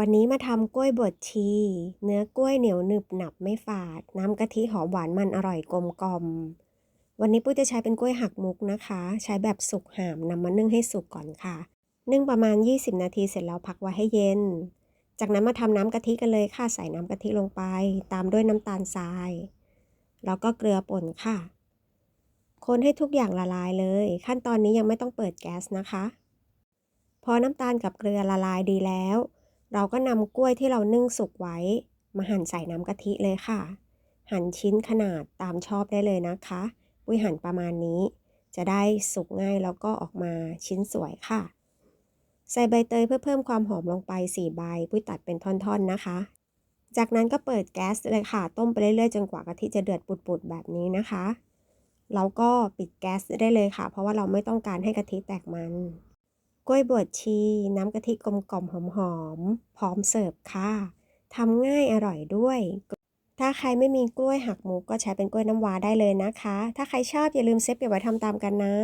วันนี้มาทำกล้วยบดชี เนื้อกล้วยเหนียวหนึบหนับไม่ฝาด น้ำกะทิหอมหวานมันอร่อยกลมกลมวันนี้ปุ้ยจะใช้เป็นกล้วยหักมุกนะคะ ใช้แบบสุกหามนำมานึ่งให้สุกก่อนค่ะ นึ่งประมาณ 20 นาทีเสร็จแล้วพักไว้ให้เย็น จากนั้นมาทำน้ำกะทิกันเลยค่ะใส่น้ำกะทิลงไป ตามด้วยน้ำตาลทราย แล้วก็เกลือป่นค่ะ คนให้ทุกอย่างละลายเลย ขั้นตอนนี้ยังไม่ต้องเปิดแก๊สนะคะ พอน้ำตาลกับเกลือละลายดีแล้ว เราก็นำกล้วยที่เรานึ่งสุกไว้ มาหั่นใส่น้ำกะทิเลยค่ะ หั่นชิ้นขนาดตามชอบได้เลยนะคะปุ้ยหั่นประมาณนี้ จะได้สุกง่ายแล้วก็ออกมาชิ้นสวยค่ะ ใส่ใบเตยเพื่อเพิ่มความหอมลงไป 4 ใบ ปุ้ยตัดเป็นท่อนๆนะคะ จากนั้นก็เปิดแก๊สเลยค่ะ ต้มไปเรื่อยๆจนกว่ากะทิจะเดือดปุดๆแบบนี้นะคะเราก็ปิดแก๊สได้เลยค่ะ เพราะว่าเราไม่ต้องการให้กะทิแตกมัน กล้วยบวชชี น้ำกะทิกลมกล่อมหอมๆพร้อมเสิร์ฟค่ะทำง่ายอร่อยด้วย ถ้าใครไม่มีกล้วยหักมุกก็ใช้เป็นกล้วยน้ำว้าได้เลยนะคะ ถ้าใครชอบอย่าลืมเซฟเก็บไว้ทำตามกันนะ